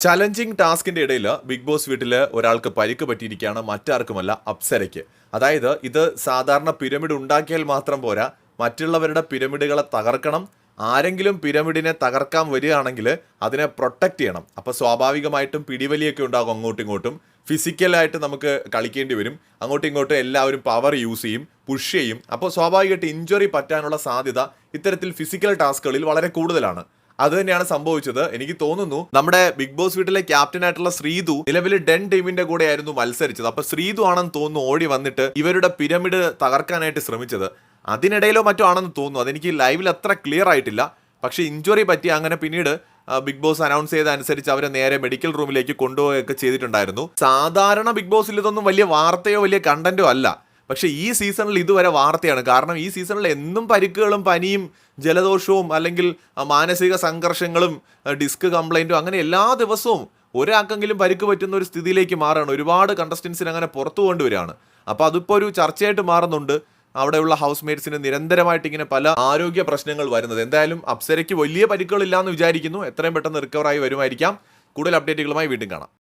Challenging ടാസ്കിന്റെ ഇടയിൽ big boss വീട്ടിൽ ഒരാൾക്ക് പരിക്ക് പറ്റിയിരിക്കുകയാണ് മറ്റാർക്കുമല്ല അപ്സരയ്ക്ക്. അതായത് ഇത് സാധാരണ പിരമിഡ് ഉണ്ടാക്കിയാൽ മാത്രം പോരാ മറ്റുള്ളവരുടെ പിരമിഡുകളെ തകർക്കണം ആരെങ്കിലും പിരമിഡിനെ തകർക്കാൻ വരികയാണെങ്കിൽ അതിനെ പ്രൊട്ടക്റ്റ് ചെയ്യണം. അപ്പോൾ സ്വാഭാവികമായിട്ടും പിടിവലിയൊക്കെ ഉണ്ടാകും അങ്ങോട്ടും ഇങ്ങോട്ടും ഫിസിക്കലായിട്ട് നമുക്ക് കളിക്കേണ്ടി വരും. അങ്ങോട്ടും ഇങ്ങോട്ടും എല്ലാവരും പവർ യൂസ് ചെയ്യും പുഷ് ചെയ്യും. അപ്പോൾ സ്വാഭാവികമായിട്ട് ഇഞ്ചുറി പറ്റാനുള്ള സാധ്യത ഇത്തരത്തിൽ ഫിസിക്കൽ ടാസ്കുകളിൽ വളരെ കൂടുതലാണ്. അത് തന്നെയാണ് സംഭവിച്ചത്. എനിക്ക് തോന്നുന്നു നമ്മുടെ ബിഗ് ബോസ് വീട്ടിലെ ക്യാപ്റ്റൻ ആയിട്ടുള്ള ശ്രീതു നിലവിൽ ഡെൻ ടീമിന്റെ കൂടെ ആയിരുന്നു മത്സരിച്ചത്. അപ്പൊ ശ്രീതു ആണെന്ന് തോന്നുന്നു ഓടി വന്നിട്ട് ഇവരുടെ പിരമിഡ് തകർക്കാനായിട്ട് ശ്രമിച്ചത്. അതിനിടയിലോ മറ്റോ ആണെന്ന് തോന്നുന്നു. അതെനിക്ക് ലൈവിൽ അത്ര ക്ലിയർ ആയിട്ടില്ല. പക്ഷെ ഇഞ്ചുറി പറ്റി അങ്ങനെ പിന്നീട് ബിഗ് ബോസ് അനൗൺസ് ചെയ്ത അനുസരിച്ച് അവരെ നേരെ മെഡിക്കൽ റൂമിലേക്ക് കൊണ്ടുപോവുകയൊക്കെ ചെയ്തിട്ടുണ്ടായിരുന്നു. സാധാരണ ബിഗ് ബോസിൽ ഇതൊന്നും വലിയ വാർത്തയോ വലിയ കണ്ടന്റോ അല്ല. പക്ഷേ ഈ സീസണിൽ ഇതുവരെ വാർത്തയാണ്. കാരണം ഈ സീസണിൽ എന്നും പരിക്കുകളും പനിയും ജലദോഷവും അല്ലെങ്കിൽ മാനസിക സംഘർഷങ്ങളും ഡിസ്ക് കംപ്ലൈന്റും അങ്ങനെ എല്ലാ ദിവസവും ഒരാൾക്കെങ്കിലും പരിക്ക് പറ്റുന്ന ഒരു സ്ഥിതിയിലേക്ക് മാറുകയാണ്. ഒരുപാട് കണ്ടസ്റ്റൻസിന് അങ്ങനെ പുറത്തു കൊണ്ടുവരികയാണ്. അപ്പോൾ അതിപ്പോൾ ഒരു ചർച്ചയായിട്ട് മാറുന്നുണ്ട്. അവിടെയുള്ള ഹൗസ് മേറ്റ്സിന് നിരന്തരമായിട്ട് ഇങ്ങനെ പല ആരോഗ്യ പ്രശ്നങ്ങൾ വരുന്നത്. എന്തായാലും അപ്സരയ്ക്ക് വലിയ പരിക്കുകളില്ലാന്ന് വിചാരിക്കുന്നു. എത്രയും പെട്ടെന്ന് റിക്കവറായി വരുമായിരിക്കാം. കൂടുതൽ അപ്ഡേറ്റുകളുമായി വീണ്ടും കാണാം.